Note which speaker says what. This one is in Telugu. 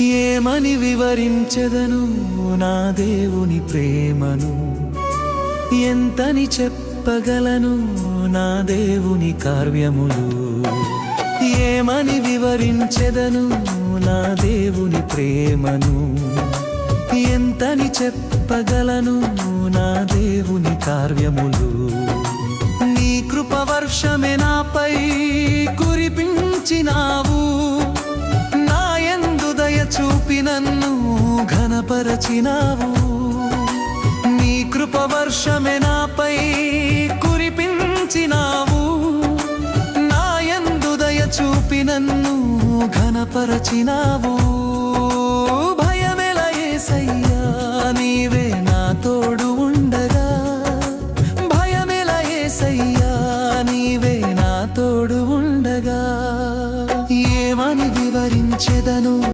Speaker 1: ఏమని వివరించెదను నా దేవుని ప్రేమను? ఎంతని చెప్పగలను నా దేవుని కార్యములు? ఏమని వివరించెదను నా దేవుని ప్రేమను? ఎంతని చెప్పగలను నా దేవుని కార్యములు? నీ కృప వర్షమే నాపై కురిపించినావు? చూపి నన్ను ఘనపరచినావు. నీ కృప వర్షమే నాపై కురిపించినావు. నాయందుదయ చూపి నన్ను ఘనపరచినావు. భయమెల ఏసయ్యా నీవే నా తోడు ఉండగా. భయమెల ఏసయ్యా నీవే నా తోడు ఉండగా. ఏమని వివరించెదను?